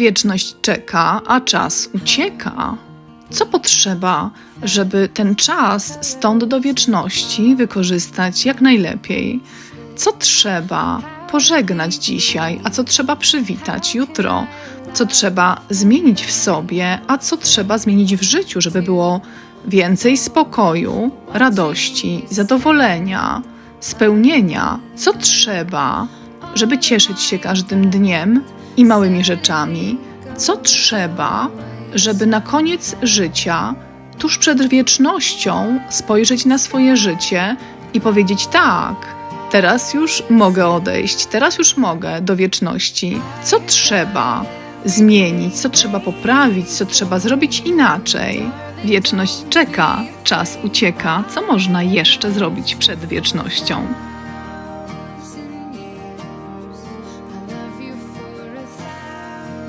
Wieczność czeka, a czas ucieka. Co potrzeba, żeby ten czas stąd do wieczności wykorzystać jak najlepiej? Co trzeba pożegnać dzisiaj, a co trzeba przywitać jutro? Co trzeba zmienić w sobie, a co trzeba zmienić w życiu, żeby było więcej spokoju, radości, zadowolenia, spełnienia? Co trzeba, żeby cieszyć się każdym dniem i małymi rzeczami? Co trzeba, żeby na koniec życia, tuż przed wiecznością, spojrzeć na swoje życie i powiedzieć: Tak, teraz już mogę odejść, teraz już mogę do wieczności. Co trzeba zmienić, co trzeba poprawić, co trzeba zrobić inaczej? Wieczność czeka, czas ucieka. Co można jeszcze zrobić przed wiecznością?